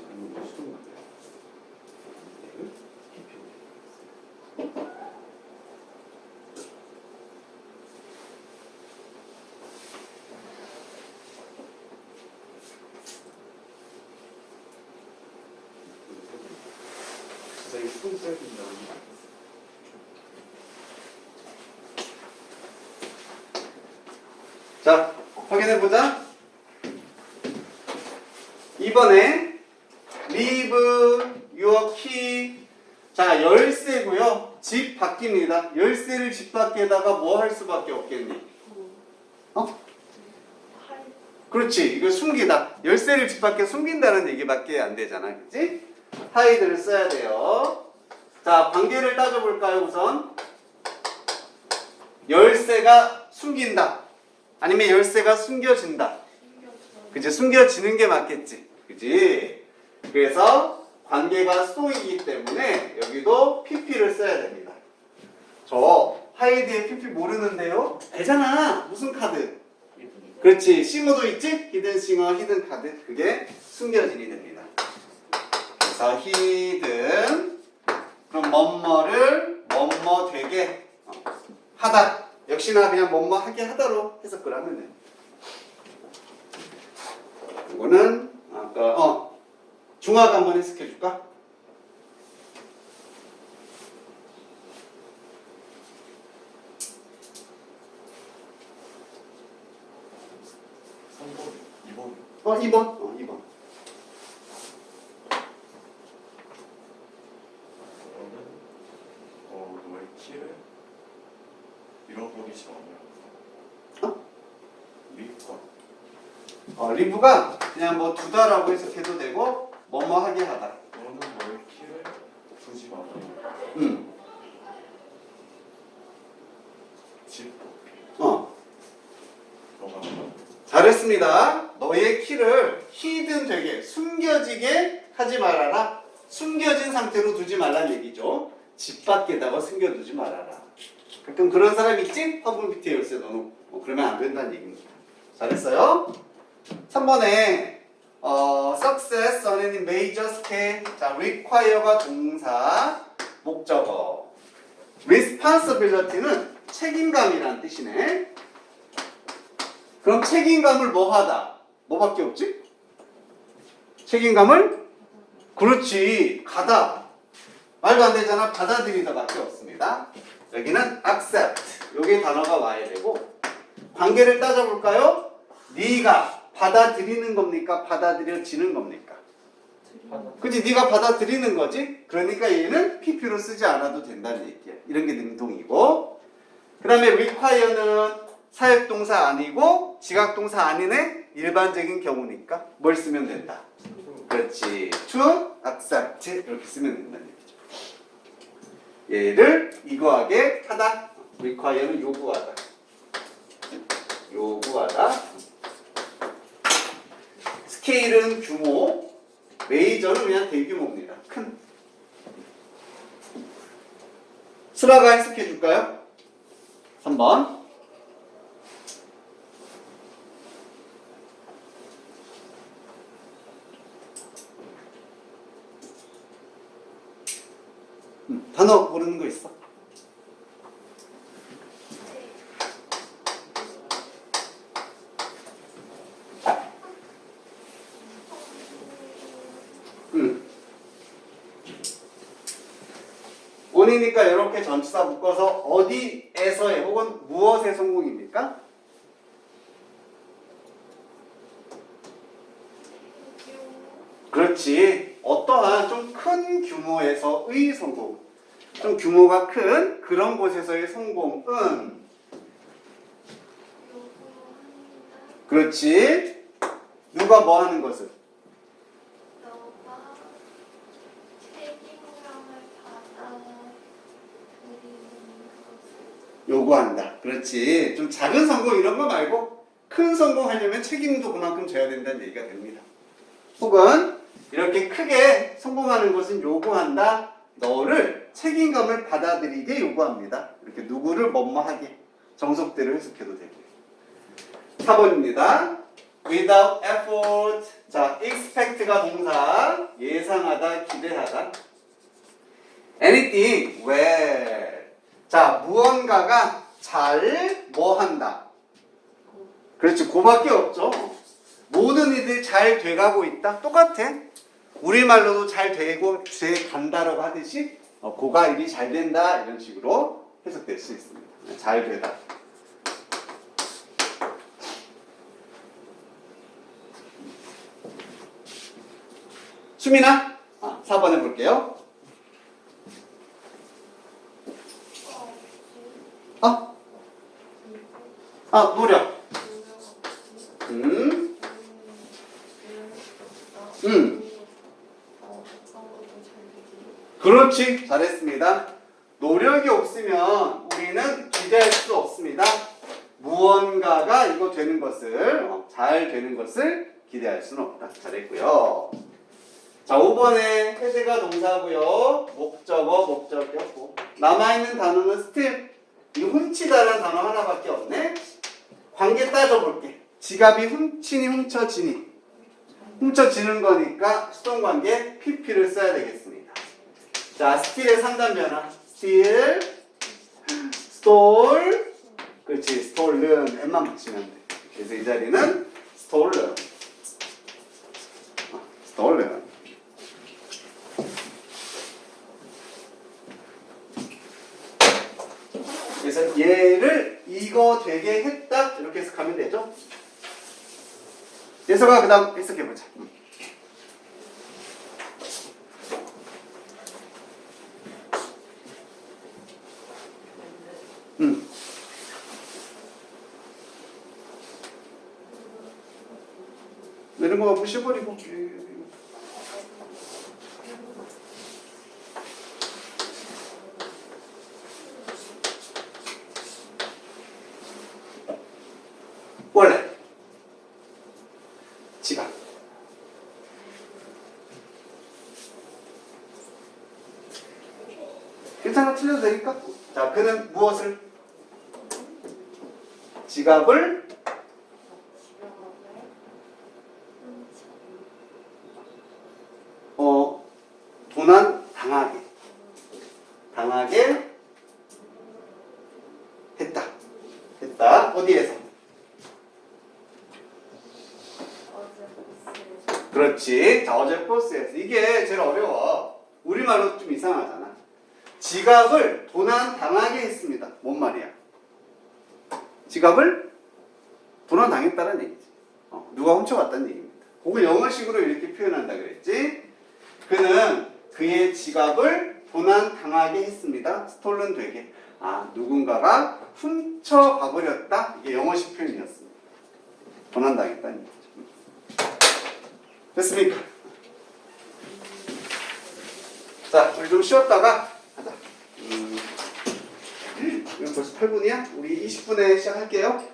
아니면 뭐 수동 맞아요? 얘를 PP로 진짜 이 수동 써야 된다는 거 자, 확인해 보자. 2번에 leave your key. 자, 열쇠고요. 집 바뀝니다. 열쇠를 집 밖에다가 뭐 할 수밖에 없겠니? 어? 그렇지. 이거 숨기다. 열쇠를 집 밖에 숨긴다는 얘기밖에 안 되잖아. 그치? 하이드를 써야 돼요. 자, 관계를 따져볼까요, 우선? 열쇠가 숨긴다. 아니면 열쇠가 숨겨진다. 그치? 숨겨지는 게 맞겠지. 그치? 그래서 관계가 수동이기 때문에 여기도 PP를 써야 됩니다. 저 하이드의 PP 모르는데요? 알잖아. 무슨 카드? 그렇지. 싱어도 있지? 히든 싱어, 히든 카드. 그게 숨겨진이 됩니다. 그래서 히든 그럼 뭐뭐를 뭐뭐 되게 어, 하다. 역시나 그냥 뭐뭐 하게 하다로 해석을 하면 돼. 이거는 아까 어 중화가 한번 해석해 줄까? 삼번 2번. 어 2번. 어 2번. 그러면 어 너의 키를 잃어버리지 않으면서 어? 리건 어 리브가 그냥 뭐 두다라고 해석해도 되고 뭐뭐 하게 하다. 너는 키를 두지 마라. 음. 집 어. 너가 잘했습니다. 너의 키를 히든 되게 숨겨지게 하지 말아라. 숨겨진 상태로 두지 말라는 얘기죠. 집 밖에다가 숨겨두지 말아라. 가끔 그런 사람 있지? 화분 밑에 열쇠 넣어놓고 어, 그러면 안 된다는 얘기입니다. 잘했어요. 3번에 어, success any major scale 자, require가 동사 목적어 responsibility는 책임감이라는 뜻이네. 그럼 책임감을 뭐 하다? 뭐밖에 없지? 책임감을? 그렇지. 가다. 말도 안 되잖아. 받아들이다밖에 없습니다. 여기는 accept. 여기 단어가 와야 되고 관계를 따져볼까요? 네가 받아들이는 겁니까? 받아들여지는 겁니까? 그지? 네가 받아들이는 거지? 그러니까 얘는 PP로 쓰지 않아도 된다는 얘기야. 이런 게 능동이고 그 다음에 require는 사역동사 아니고 지각동사 아니네? 일반적인 경우니까 뭘 쓰면 된다. 그렇지. to accept 이렇게 쓰면 된다는 얘기죠. 얘를 이거하게 하다. require는. 요구하다. 스케일은 규모, 메이저는 그냥 대규모입니다. 큰. 수라가 해석해 줄까요? 3번. 음, 단어 모르는 거 있어? 원이니까 이렇게 전치사 묶어서 어디에서의 혹은 무엇의 성공입니까? 그렇지. 어떠한 좀 큰 규모에서의 성공. 좀 규모가 큰 그런 곳에서의 성공은 그렇지. 누가 뭐 하는 것을? 너가 책임감을 받아들이는 것을 요구한다. 그렇지. 좀 작은 성공 이런 거 말고 큰 성공하려면 책임도 그만큼 져야 된다는 얘기가 됩니다. 혹은 이렇게 크게 성공하는 것은 요구한다. 너를 책임감을 받아들이게 요구합니다. 이렇게 누구를 뭐뭐하게 정석대로 해석해도 되고요. 4번입니다. Without effort. 자, expect가 동사, 예상하다, 기대하다. anything, well. 자, 무언가가 잘 뭐 한다. 그렇지, 그밖에 없죠. 모든 일들이 잘 돼가고 있다. 똑같아. 우리말로도 잘 되고 돼 간다라고 하듯이 어, 고가 일이 잘 된다 이런 식으로 해석될 수 있습니다. 네, 잘 되다. 수민아, 아, 4번 해볼게요. 아, 노력. 음, 음. 그렇지. 잘했습니다. 노력이 없으면 우리는 기대할 수 없습니다. 무언가가 이거 되는 것을, 어, 잘 되는 것을 기대할 수는 없다. 잘했고요. 자, 5번에 해제가 동사고요. 목적어, 목적격. 남아있는 단어는 still. 이 훔치다라는 단어 하나밖에 없네. 관계 따져볼게. 지갑이 훔치니 훔쳐지니. 훔쳐지는 거니까 수동관계 pp를 써야 되겠습니다. 자, 스틸의 상단 변화. 스틸, 스톨, 그렇지, 스톨른. M만 붙이면 돼. 그래서 이 자리는 스톨른. 어, 스톨른. 그래서 얘를 이거 되게 했다 이렇게 해석하면 되죠. 예서가 그 다음 해석해 보자. 음. 이런 거 무시해버리고. 원래 지갑. 괜찮아 틀려도 되니까. 자, 그는 무엇을? 지갑을 어 도난 당하게 당하게 했다. 했다. 어디에서? 그렇지. 자, 어제 버스에서. 이게 제일 어려워. 우리말로 좀 이상하잖아. 지갑을 도난 당하게 했습니다. 뭔 말이야? 지갑을 도난 당했다는 얘기지. 어, 누가 훔쳐갔다는 얘기입니다. 그걸 영어식으로 이렇게 표현한다 그랬지. 그는 그의 지갑을 도난 당하게 했습니다. 스톨른 되게. 아, 누군가가 훔쳐가 버렸다. 이게 영어식 표현이었습니다. 도난 당했다는 얘기죠. 됐습니까? 자, 우리 좀 쉬었다가 하자. 음, 벌써 8분이야? 우리 20분에 시작할게요.